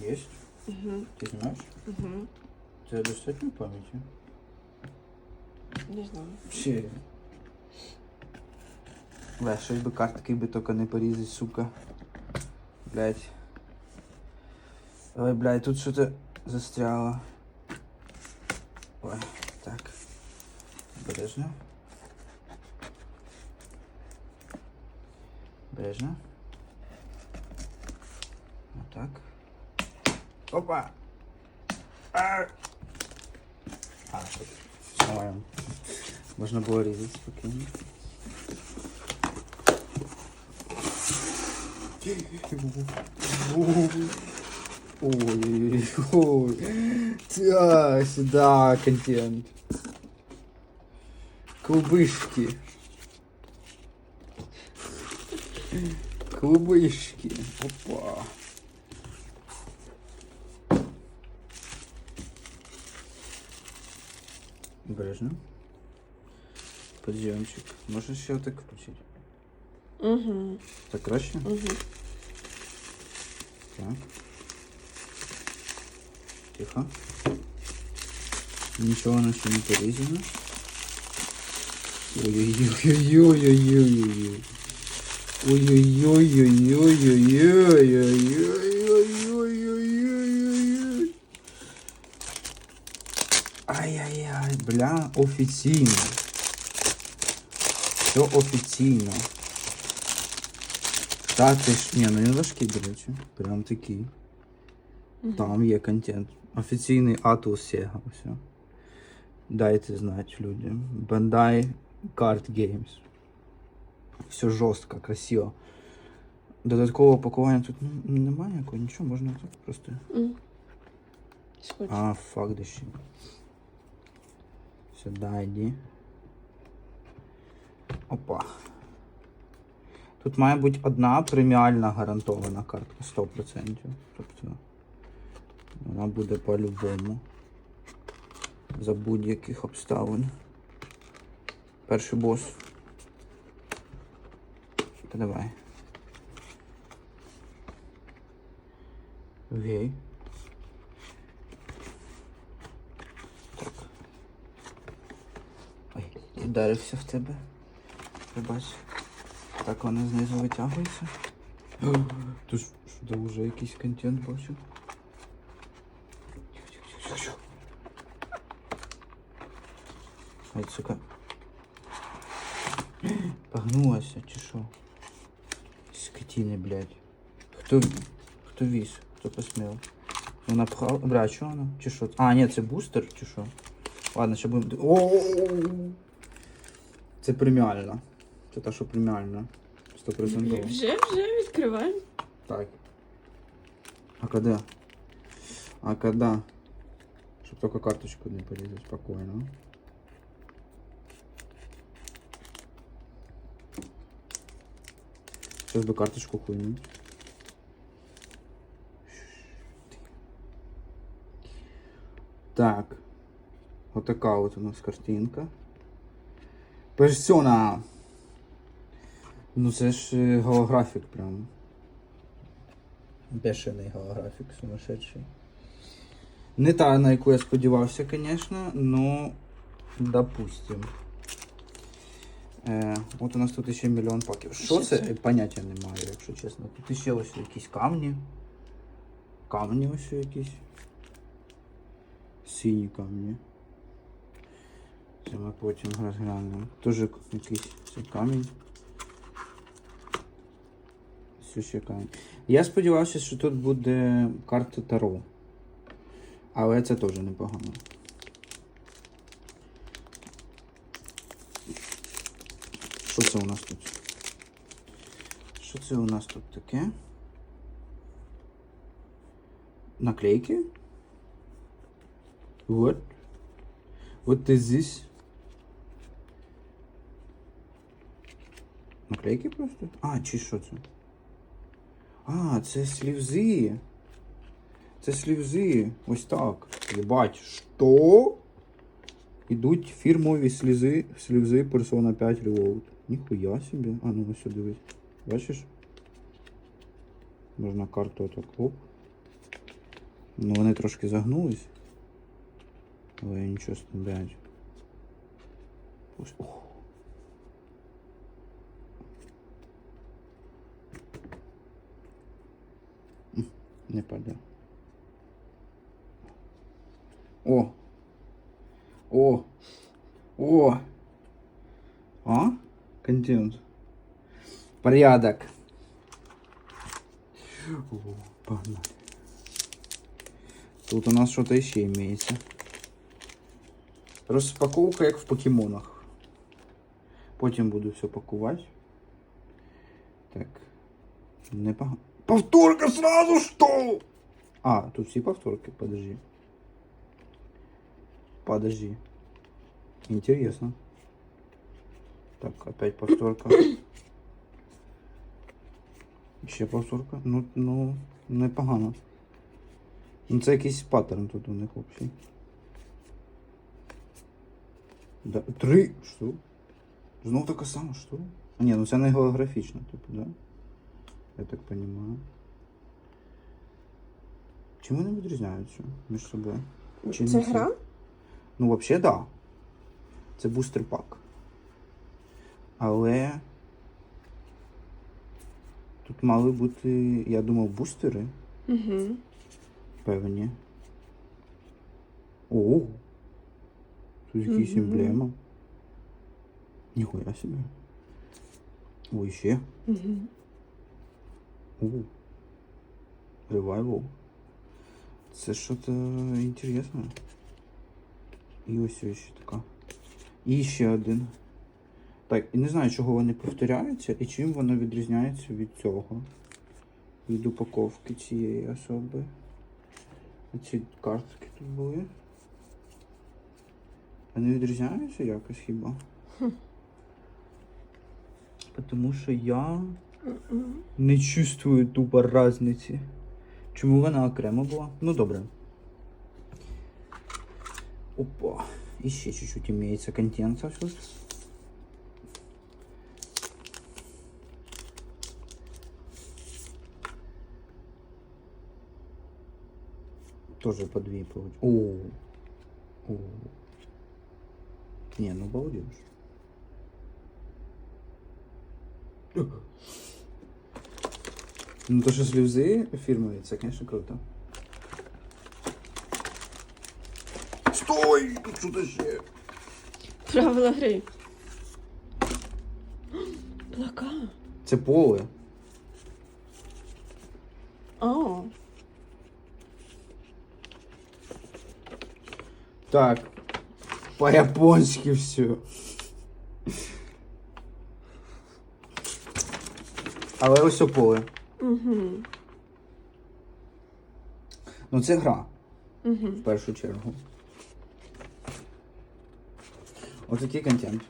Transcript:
Есть? Угу. Ти знаєш? Угу. Це достатньо пам'яті? Не знаю. Чи. Бля, щось би картки би тільки не порізати, сука. Блять. Ой, блядь, тут що-то застряло. Ой, так. Бережно. Бережно. Вот так. Опа! А! А. Нормально. Можна було різати спокійно. Ой, ой, да, сюда контент. Клубышки. Клубышки. Опа. Бережно. Подъемчик. Можешь еще так включить? Угу. Так краще? Угу. Так. Тихо. Ничего у нас еще не порезано. Ой-ой-ой-ой-ой-ой-ой-ой. Ой-ой-ой-ой-ой-ой-ой-ой-ой-ой-ой-ой. Ай-яй-яй, бля, офіційно. Все офіційно. Та ти ж, ні, ну він важкий, до речі. Прям такий. Там є контент. Офіційний Atlus Sega, все. Дайте знати людям. Bandai Card Games. Все жорстко, красиво. Додаткового пакування тут ну, немає ніякого, нічого, можна так просто. Скотч. А, фак дощі. Сюди йди. Опа. Тут має бути одна преміальна гарантована картка 100%. Тобто вона буде по-любому. За будь-яких обставин. Перший бос. Та давай. Окей. Так. Ой, вдарився в тебе. Пробач. Так воно знизу витягується. Тут що вже якийсь контент бачу. Ай, сука. Погнулася, чи що? Скотини, блядь. Хто, хто віз? Хто посмів? Вона пхала. Бля, а чого вона? Чи що? А, ні, це бустер, чи що? Ладно, ще будемо. О! Це преміальна. Це та, що преміальна. 100%. Вже, вже відкриваємо. Так. А когда? А когда? Чтоб только карточку не порезать спокойно. Сейчас бы карточку хуйнуть. Так. Вот такая вот у нас картинка. Персона. Ну це ж е, голографік прям. Бешений голографік сумасшедший. Не та, на яку я сподівався, звісно, но допустим. Е, от у нас тут ще мільйон паків. Що це? це? Поняття немає, якщо чесно. Тут ще ось якісь камні. Камні ось якісь. Сині камні. Це ми потім розглянемо. Тоже якийсь цей камінь. Все ще камінь. Я сподівався, що тут буде карта Таро. Але це теж непогано. Що це у нас тут? Що це у нас тут таке? Наклейки? What? What is this? Наклейки просто? А, чи що це? А, це слівзи. Це слівзи. Ось так. Єбать, що? Ідуть фірмові слізи, слівзи Persona 5 Reload. Ніхуя собі. А ну ось дивись. Бачиш? Можна карту отак. Оп. Ну, вони трошки загнулись. Але нічого з тим блядь. Ось. Ох. Не паде. О! О! О! А? Контент. Порядок. О, погнали. Тут у нас что-то еще имеется. Розпаковка, як в покемонах. Потім буду все пакувати. Так. Непогано. Повторка сразу что? А, тут всі повторки, подожди. Подожди. Интересно. Так, опять повторка. Ще повторка. Ну, ну, непогано. Ну, це якийсь паттерн тут у них общий. Да, три. Що? Знов така сама, що? Ні, ну це не голографічно, типу, да? Я так понимаю. Чим вони відрізняються між собою? Чи Це це? гра? Ну, взагалі, да. Це бустер пак. Але. Тут мали бути, я думав, бустери Угу. певні. О! Тут якісь Мгм. емблема. Ніхуя собі. Ой, ще. Угу. О. Ревайвал. Це що-то інтересне. І ось ось ще така. І ще один. Так, і не знаю, чого вони повторяються і чим воно відрізняється від цього. Від упаковки цієї особи. Ці картки тут були. Вони відрізняються якось хіба? Тому що я не чувствую тупо разниці. Чому вона окремо була? Ну добре. Опа. І ще чуть-чуть имеется контента тут. Тоже по две получ- О. О. Не, ну балдеж. Ну то, що сльози фірмові, це, звісно, круто. Стой! Тут що-то ще. Правила гри. Плакат. Це поле. О. Так. По-японськи все. Але ось поле. Угу. Ну це гра, Угу. в першу чергу. Ось такий контент.